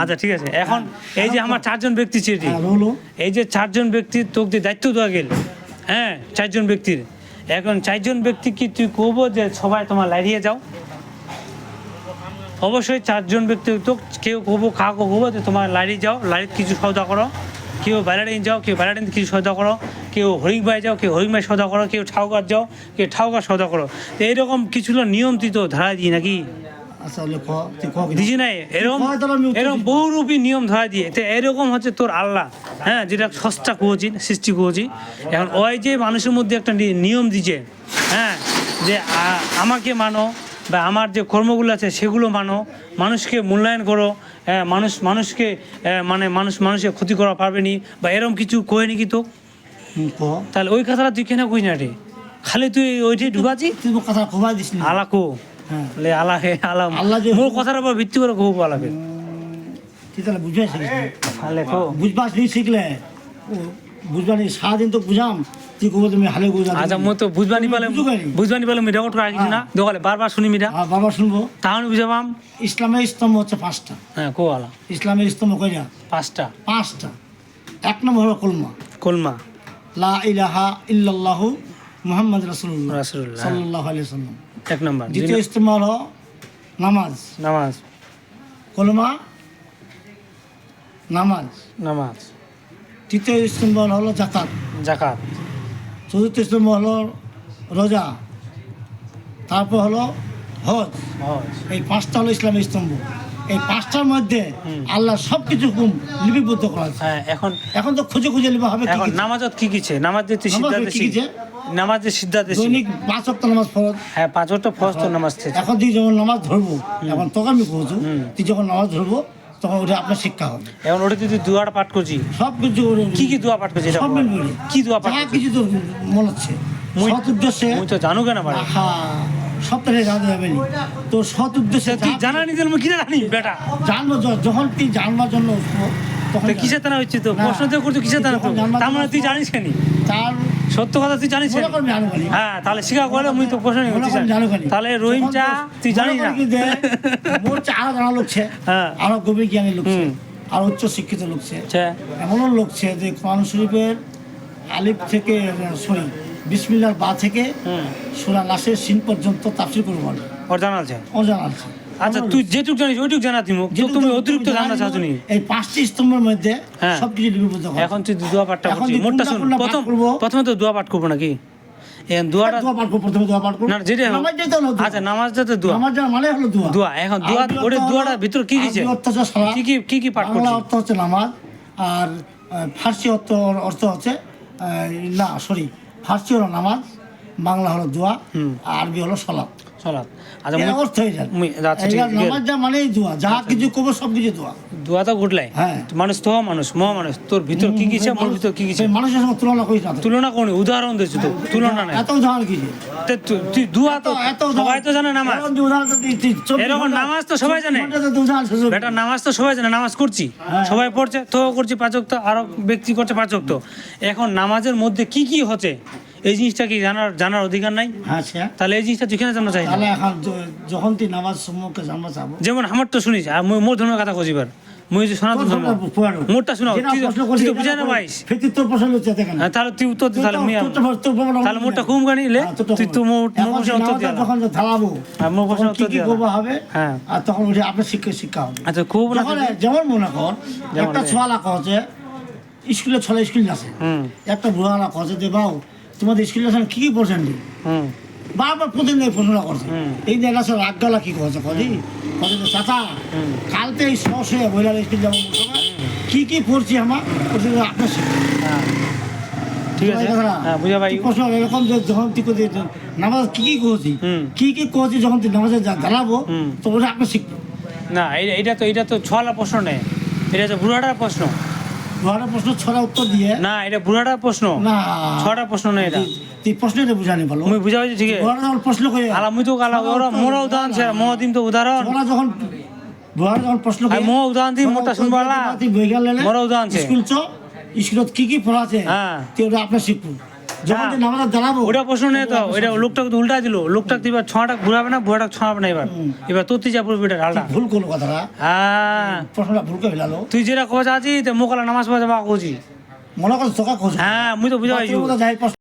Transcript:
আচ্ছা ঠিক আছে। এখন এই যে আমার চারজন ব্যক্তি চিঠি। হ্যাঁ এই যে চারজন ব্যক্তির তোকে দায়িত্ব দেওয়া গেল। হ্যাঁ চারজন ব্যক্তির। এখন চারজন ব্যক্তি কি তুই কব যে সবাই তোমার লাইরিয়ে যাও? অবশ্যই চারজন ব্যক্তি তো কেউ কবো কাউকে কবো যে তোমার লাইরি যাও লাইরির কিছু সৌদা করো। কেউ বাইলাডিন যাও কেউ বাইলাডিন কিছু সৌদা করো। কেউ হরিংবাই যাও কেউ হরিংবাই সৌদা করো। কেউ ঠাউকার যাও কেউ ঠাউকার সৌদা করো। তো এইরকম কিছু নিয়ন্ত্রিত ধারা দিই নাকি? আচ্ছা ক ক কি? দিছি নাই? এরকম বহুরূপী নিয়ম ধরা দিয়ে তো এরকম হচ্ছে তোর আল্লাহ হ্যাঁ যেটা সস্তা কুহছি সৃষ্টি কুহছি এখন ওই যে মানুষের মধ্যে একটা নিয়ম দিছে হ্যাঁ যে আমাকে মানো বা আমার যে কর্মগুলো আছে সেগুলো মানো মানুষকে মূল্যায়ন করো হ্যাঁ, মানুষ মানুষকে মানে মানুষ মানুষের ক্ষতি করা পারবে নি বা এরকম কিছু কয়ে নাকি তো? হুম, তাহলে ওই কথাটা তুই কেন কই না রে? খালি তুই ওইটি ঢুকাছি তুই কথা কবাই দিস না। হ্যাঁ লে আলা হে আলা আল্লাহ যে- মোর কথার উপর ভিত্তি করে কহবো আলাকে তুই তাহলে বুঝবে আলে কো। বুঝবাস নি শিখলে। ও বুঝবা নি সারাদিন তো বুঝাম। তুই কব তুমি হালে বুঝা আচ্ছা মই তো বুঝবানি পালে। বুঝবানি পালে মিঠা কথা রাখিছি না। দোকালে বারবার শুনি মিঠা। আর বাবা শুনব। তাহলে বুঝাবাম। ইসলামের স্তম্ভ হচ্ছে পাঁচটা। হ্যাঁ কো আলা। ইসলামের স্তম্ভ কয়টা পাঁচটা। পাঁচটা। এক নম্বর হলো কলমা। কলমা। লা ইলাহা ইল্লাল্লাহু মুহাম্মদ আলাইহি সাল্লাম এক নম্বর। দ্বিতীয় স্তম্ভ হলো নামাজ। নামাজ। কলমা? নামাজ। নামাজ। তৃতীয় হলো জাকাত জাকাত চতুর্থ স্তম্ভ হলো রোজা। তারপর হলো হজ। হজ। এই পাঁচটা হলো ইসলামের স্তম্ভ। এই পাঁচটার মধ্যে আল্লাহ সব কিছু হুকুম লিপিবদ্ধ করা হ্যাঁ এখন এখন তো খুঁজে খুঁজে লিবা হবে এখন? নামাজত কি কিছে নামাজ যে সিদ্ধান্ত কি কিছে? নামাজ যে সিদ্ধান্ত দৈনিক পাঁচ সপ্তাহ নামাজ ফরজ। হ্যাঁ পাঁচ ওয়াক্ত ফরজ তো নামাজ এখন তুই যখন নামাজ ধরবো এখন তোকে আমি বলছো তুই যখন নামাজ ধরবো তখন ওটা আপনার শিক্ষা হবে। এখন ওটা তুই দুয়াটা পাঠ করছি সব কিছু কি কি দোয়া পাঠ করছি সব মিলবে কি দোয়া পাঠ কিছু তোর মনে হচ্ছে। সৎ উদ্দেশ্যে মুই তো জানো কেন পারে হ্যাঁ সপ্তাহে জানতে নি। তোর সৎ উদ্দেশ্যে তুই জানা নি দিল কি জানি বেটা? জানব যখন তুই জানবার জন্য তো কিসের তানা হচ্ছে তো? প্রশ্ন তো করছ কিসের তানা তো তার মানে তুই জানিস কেন? তার সত্য কথা তুই জানিস করবি। হ্যাঁ তাহলে স্বীকার করে মুই তো প্রশ্ন করবি। তাহলে রহিম চা তুই জানিস না। মোর চা আরও জানা লোকছে হ্যাঁ। আরও গভীর জ্ঞানী লোকছে হুম। আর উচ্চ শিক্ষিত লোকছে আচ্ছা এমনও লোকছে যে কোরআন শরীফের আলিফ থেকে সরি বিসমিল্লার বা থেকে সুরা লাশের সিন পর্যন্ত তাফসির করে বলে ওর জানা আছে অজানা আছে আচ্ছা তুই যেটুক জানিস ওইটুক জানা তুমি তুমি তুমি অতিরিক্ত জানা চাচ্ছ নি। এই পাঁচটি স্তম্ভের মধ্যে হ্যাঁ। সবকিছু লিপিবদ্ধ করা। এখন তুই দোয়া পাঠটা করছিস। মোটটা শুন প্রথম? প্রথমে তো দোয়া পাঠ করব নাকি? এখন দোয়াটা দোয়া পাঠ করব, প্রথমে দোয়া পাঠ করব। না যেটা হোক। নামাজটাই তো হলো আচ্ছা নামাজটা তো দোয়া। নামাজ মানে হলো দোয়া। দোয়া এখন দোয়া ওরে দোয়াটার ভিতর কি কিছে সালাত, কি কি কি কি পাঠ বাংলা করছিস? অর্থ হচ্ছে নামাজ আর ফার্সি অর্থ অর্থ হচ্ছে না সরি ফার্সি হলো নামাজ বাংলা হলো দোয়া। আরবি হলো সলাপ চলা আচ্ছা এর অর্থ হয়ে আচ্ছা, ঠিক আছে। নামাজ যা মানেই দোয়া যা কিছু করব সব কিছু দোয়া দোয়া তো ঘটলাই। মানুষ তো মানুষ মহা মানুষ। তোর ভিতর কি কিছে মোর ভিতর কি কিছে সেই মানুষের সঙ্গে তুলনা করিস না তুলনা কোনি উদাহরণ তো। তুলনা নাই। এত উদাহরণ কি যে? তে তু- তুই দোয়া তো সবাই তো জানে নামাজ। এরকম তো নামাজ সবাই জানে। বেটা নামাজ তো সবাই জানে নামাজ করছি। হ্যাঁ। সবাই পড়ছে তো করছি পাচক তো আরও ব্যক্তি করছে পাচক তো এখন নামাজের মধ্যে কি কি হচ্ছে? এই জিনিসটা কি জানার জানার অধিকার নাই? হ্যাঁ তাহলে এই জিনিসটা কেন জানতে চাই তাহলে এখন যখন তুই নামাজ সম্মুখে জানবা চাবো। যেমন আমার তো শুনিস আর মোর ধর্মের কথা কইবার মুই যে সনাতন ধর্ম। মোরটা শোনাও তুই তো না পাইস তোর হচ্ছে দেখেন হ্যাঁ, তাহলে তুই উত্তর তাহলে মুই তাহলে মোরটা কুম গানি লে হ্যাঁ, তুই তো মোর মোর উত্তর দিয়া যখন ঢালাবো হ্যাঁ, মোর উত্তর দিয়া করব হবে? হ্যাঁ। আর তখন উঠে আপনার শিক্ষা শিক্ষা হবে। আচ্ছা খুব না যেমন মনে কর একটা রে। ছোয়া লাখ হচ্ছে স্কুলে ছলে স্কুল আছে। একটা বুড়া লাখ হচ্ছে যে বাউ তোমাদের স্কুলে আছে কি কি পড়ছেন হুম। বারবার প্রতিদিন এই প্রশ্নটা করছে। এই যে একটা রাগ গালা কি করছে কদি? কদি চাচা। কালকে এই সস হয়ে বইলা স্কুল যাব কি কি পড়ছি আমার? আপনার হ্যাঁ। ঠিক আছে। হ্যাঁ বুঝা ভাই। তুই প্রশ্ন এরকম যে যখন তুই কোথায় নামাজ কি কি করছি? হুম। কি কি করছি যখন তুই নামাজে যা- দাঁড়াবো হুম। তো ওটা আপনার শিখব না এইটা তো এটা তো ছলা প্রশ্ন নেই এটা তো বুড়াটার প্রশ্ন। ঘরে প্রশ্ন ছড়া উত্তর দিয়ে না এটা বুড়াটার প্রশ্ন। না। ছটা প্রশ্ন নেই এটা। তুই- প্রশ্নটা বুঝানি ভালো। মুই বুঝা পাইছি ঠিক। আছে প্রশ্ন করে আলা মুই তো আলা ওরা মোরা উদাহরণ ছে মহদিম তো উদাহরণ। ওরা যখন ঘরে যখন প্রশ্ন আর মো উদাহরণ দিই মোটা শুনব আলা তুই বই গেলে মোরা উদাহরণ স্কুল চ স্কুলত কি কি পড়া আছে? হ্যাঁ। তুই ওটা শিখব যখন যে। নামাজ জানাব ওটা প্রশ্ন নেই তো ওইটা লোকটাকে তো উল্টা দিল। লোকটা তো এবার ছটা ঘুরাবে না বুড়াটা ছোঁয়াবে না এবার। এবার তোর তুই যা পড়বি এটা ভুল করল কথাটা। হ্যাঁ। প্রশ্নটা ভুল করে ফেলালো। তুই যেটা আছিস মোকালা নামাজ পড়া যাবা মনে হ্যাঁ মুই তো বুঝা পাইছি